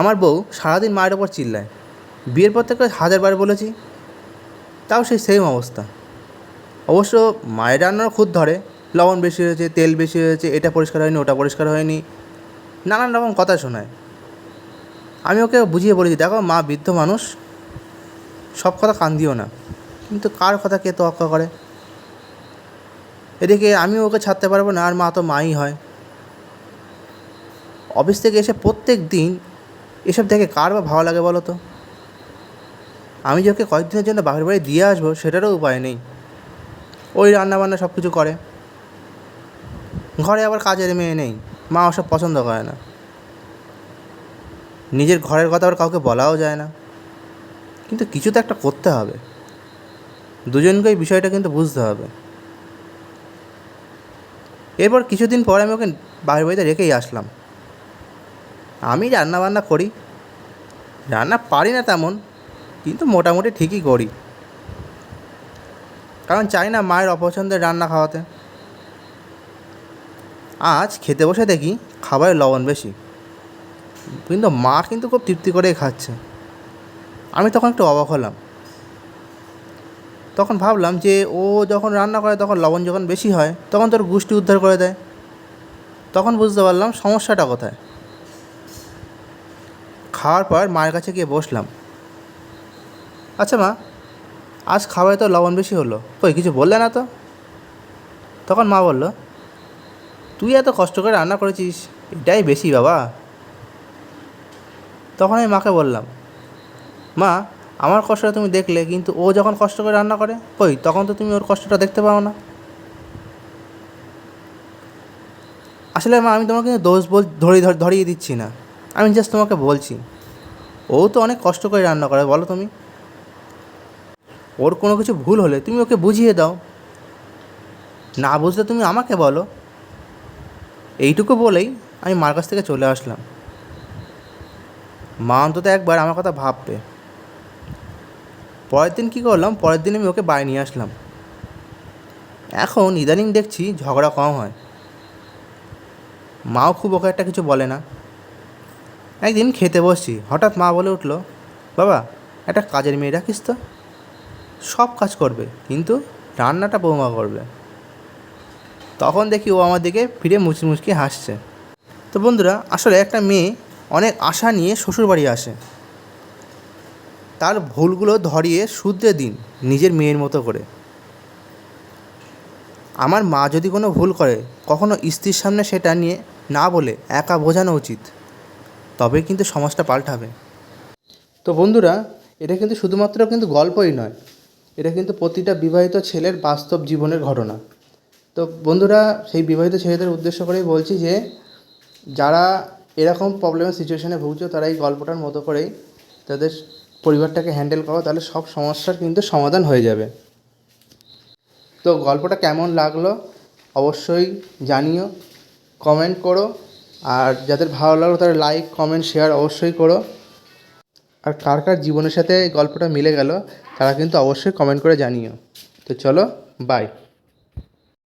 আমার বউ সারাদিন মায়ের ওপর চিল্লায়। বিয়ের পর থেকে হাজারবার বলেছি, তাও সেই সেম অবস্থা। অবশ্য মায়ের রান্নার খুদ ধরে, লবণ বেশি হয়েছে, তেল বেশি হয়েছে, এটা পরিষ্কার হয়নি, ওটা পরিষ্কার হয়নি, নানান রকম কথা শোনায়। আমি ওকে বুঝিয়ে বলেছি দেখো মা বৃদ্ধ মানুষ, সব কথা কান দিও না, কিন্তু কার কথা কে তোয়াক্কা করে? এদিকে আমি ওকে ছাড়তে পারব না, আর মা তো মাই হয়। অফিস থেকে এসে প্রত্যেক দিন এসব দেখে কার বা ভালো লাগে বলো তো? আমি যে ওকে কয়েকদিনের জন্য বাপের বাড়ি দিয়ে আসব, সেটারও উপায় নেই। ওই রান্নাবান্না সব কিছু করে। ঘরে আবার কাজের মেয়ে নেই, মা ওসব পছন্দ করে না। নিজের ঘরের কথা আবার কাউকে বলাও যায় না। কিন্তু কিছু তো একটা করতে হবে। দুজনকে এই বিষয়টা কিন্তু বুঝতে হবে। এরপর কিছুদিন পর আমি ওকে বাড়ির বাড়িতে রেখেই আসলাম। আমি রান্না বান্না করি। রান্না পারি না তেমন, কিন্তু মোটামুটি ঠিকই করি। কারণ চাই না মায়ের অপছন্দের রান্না খাওয়াতে। আজ খেতে বসে দেখি খাবারে লবণ বেশি। কিন্তু মা কিন্তু খুব তৃপ্তি করেই খাচ্ছে। আমি তখন একটু অবাক হলাম। তখন ভাবলাম যে ও যখন রান্না করে তখন লবণ যখন বেশি হয়, তখন তোর গুষ্টি উদ্ধার করে দেয়। তখন বুঝতে পারলাম সমস্যাটা কোথায়। খাওয়ার পর মায়ের কাছে গিয়ে বসলাম। আচ্ছা মা, আজ খাবারে তো লবণ বেশি হলো। কই, কিছু বললে না তো? তখন মা বলল, তুই এত কষ্ট করে রান্না করেছিস, এটাই বেশি বাবা। তখন আমি মাকে বললাম, মা, আমার কষ্টটা তুমি দেখলে, কিন্তু ও যখন কষ্ট করে রান্না করে, কই, তখন তো তুমি ওর কষ্টটা দেখতে পাও না। আসলে মা, আমি তোমাকে কিন্তু দোষ বল ধরিয়ে ধরিয়ে দিচ্ছি না। আমি জাস্ট তোমাকে বলছি। ও তো অনেক কষ্ট করে রান্না করে, বলো তুমি। ওর কোনো কিছু ভুল হলে তুমি ওকে বুঝিয়ে দাও। না বুঝলে তুমি আমাকে বলো। এইটুকু বলেই আমি মার কাছ থেকে চলে আসলাম। মা অন্তত একবার আমার কথা ভাববে। পরের দিন কী করলাম? পরের দিন আমি ওকে বাড়ি নিয়ে আসলাম। এখন ইদানিং দেখছি ঝগড়া কম হয়। মাও খুব ওকে একটা কিছু বলে না। একদিন খেতে বসছি, হঠাৎ মা বলে উঠল, বাবা, একটা কাজের মেয়ে রাখিস তো। সব কাজ করবে, কিন্তু রান্নাটা বৌমা করবে। তখন দেখি ও আমার দিকে ফিরে মুচকি মুচকি হাসছে। তো বন্ধুরা, আসলে একটা মেয়ে অনেক আশা নিয়ে শ্বশুরবাড়ি আসে। তার ভুলগুলো ধরিয়ে শুধরে দিন নিজের মেয়ের মতো করে। আমার মা যদি কোনো ভুল করে, কখনো স্ত্রীর সামনে সেটা নিয়ে না বলে একা বোঝানো উচিত। তবে কিন্তু সমাজটা পাল্টাবে। তো বন্ধুরা, এটা কিন্তু শুধুমাত্র কিন্তু গল্পই নয়, এটা কিন্তু প্রতিটা বিবাহিত ছেলের বাস্তব জীবনের ঘটনা। তো বন্ধুরা, সেই বিবাহিত ছেলেদের উদ্দেশ্য করেই বলছি যে, যারা এরকম প্রবলেমের সিচুয়েশানে ভুগছো, তারা এই গল্পটার মতো করেই তাদের পরিবারটাকে হ্যান্ডেল করো, তাহলে সব সমস্যার কিন্তু সমাধান হয়ে যাবে। তো গল্পটা কেমন লাগল, অবশ্যই জানিও কমেন্ট করো। আর যাদের ভালো লাগল তারা লাইক কমেন্ট শেয়ার অবশ্যই করো। আর কার কার জীবনের সাথে গল্পটা মিলে গেল, তারা কিন্তু অবশ্যই কমেন্ট করে জানিও। তো চলো বাই